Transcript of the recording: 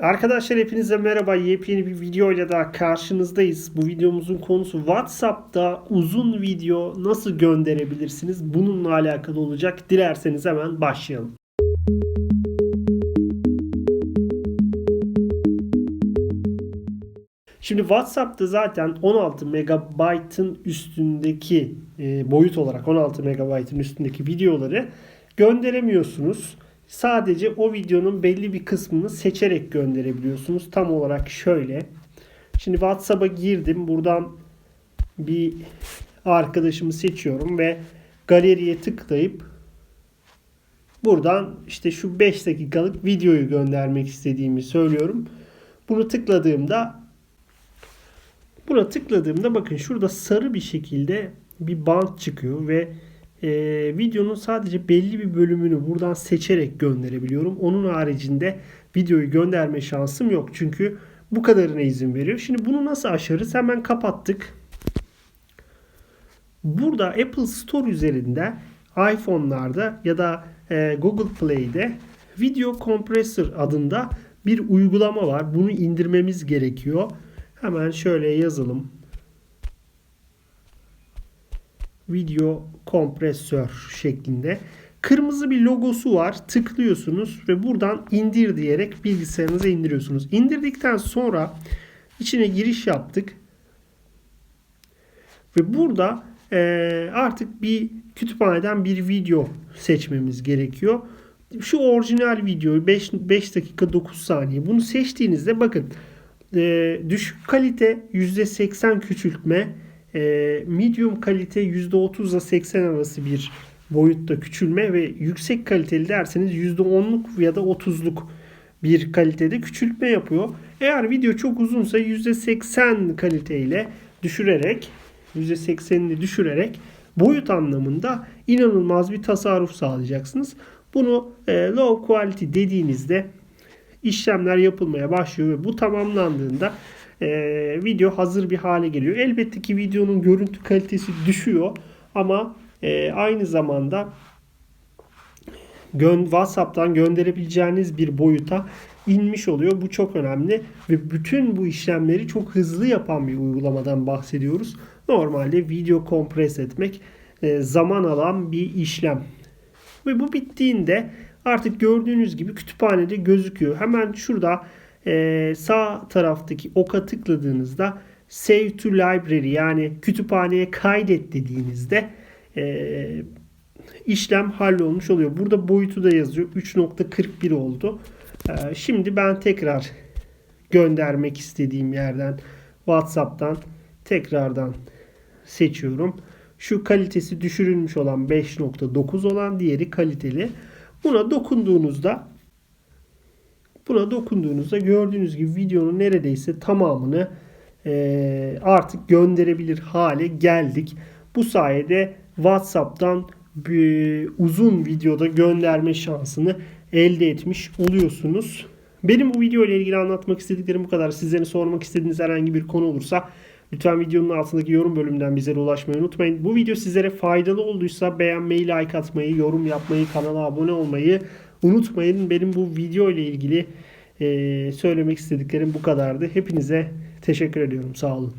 Arkadaşlar hepinize merhaba. Yepyeni bir video ile daha karşınızdayız. Bu videomuzun konusu WhatsApp'ta uzun video nasıl gönderebilirsiniz? Bununla alakalı olacak. Dilerseniz hemen başlayalım. Şimdi WhatsApp'ta zaten 16 megabaytın üstündeki e, boyut olarak 16 megabaytın üstündeki videoları gönderemiyorsunuz. Sadece o videonun belli bir kısmını seçerek gönderebiliyorsunuz. Tam olarak şöyle. Şimdi WhatsApp'a girdim. Buradan bir arkadaşımı seçiyorum ve galeriye tıklayıp buradan işte şu 5 dakikalık videoyu göndermek istediğimi söylüyorum. Bunu tıkladığımda Buna tıkladığımda bakın şurada sarı bir şekilde bir bant çıkıyor ve e, videonun sadece belli bir bölümünü buradan seçerek gönderebiliyorum. Onun haricinde videoyu gönderme şansım yok. Çünkü bu kadarına izin veriyor. Şimdi bunu nasıl aşarız? Hemen kapattık. Burada Apple Store üzerinde iPhone'larda ya da e, Google Play'de Video Compressor adında bir uygulama var. Bunu indirmemiz gerekiyor. Hemen şöyle yazalım. Video kompresör şeklinde. Kırmızı bir logosu var. Tıklıyorsunuz ve buradan indir diyerek bilgisayarınıza indiriyorsunuz. İndirdikten sonra içine giriş yaptık. Ve burada e, artık bir kütüphaneden bir video seçmemiz gerekiyor. Şu orijinal videoyu 5, 5 dakika 9 saniye. Bunu seçtiğinizde bakın e, düşük kalite %80 küçültme, medium kalite %30 ile 80 arası bir boyutta küçülme ve yüksek kaliteli derseniz %10'luk ya da 30'luk bir kalitede küçültme yapıyor. Eğer video çok uzunsa %80 kaliteyle düşürerek %80'ini düşürerek boyut anlamında inanılmaz bir tasarruf sağlayacaksınız. Bunu e, low quality dediğinizde işlemler yapılmaya başlıyor ve bu tamamlandığında e, video hazır bir hale geliyor. Elbette ki videonun görüntü kalitesi düşüyor ama e, aynı zamanda gö- WhatsApp'tan gönderebileceğiniz bir boyuta inmiş oluyor. Bu çok önemli ve bütün bu işlemleri çok hızlı yapan bir uygulamadan bahsediyoruz. Normalde video kompres etmek e, zaman alan bir işlem. Ve bu bittiğinde artık gördüğünüz gibi kütüphanede gözüküyor. Hemen şurada e, sağ taraftaki oka tıkladığınızda Save to Library yani kütüphaneye kaydet dediğinizde e, işlem hallolmuş oluyor. Burada boyutu da yazıyor. 3.41 oldu. E, şimdi ben tekrar göndermek istediğim yerden WhatsApp'tan tekrardan seçiyorum. Şu kalitesi düşürülmüş olan 5.9 olan diğeri kaliteli. Buna dokunduğunuzda buna dokunduğunuzda gördüğünüz gibi videonun neredeyse tamamını e, artık gönderebilir hale geldik. Bu sayede WhatsApp'tan bir uzun videoda gönderme şansını elde etmiş oluyorsunuz. Benim bu video ile ilgili anlatmak istediklerim bu kadar. Sizlerin sormak istediğiniz herhangi bir konu olursa lütfen videonun altındaki yorum bölümünden bizlere ulaşmayı unutmayın. Bu video sizlere faydalı olduysa beğenmeyi, like atmayı, yorum yapmayı, kanala abone olmayı unutmayın. Benim bu video ile ilgili söylemek istediklerim bu kadardı. Hepinize teşekkür ediyorum. Sağ olun.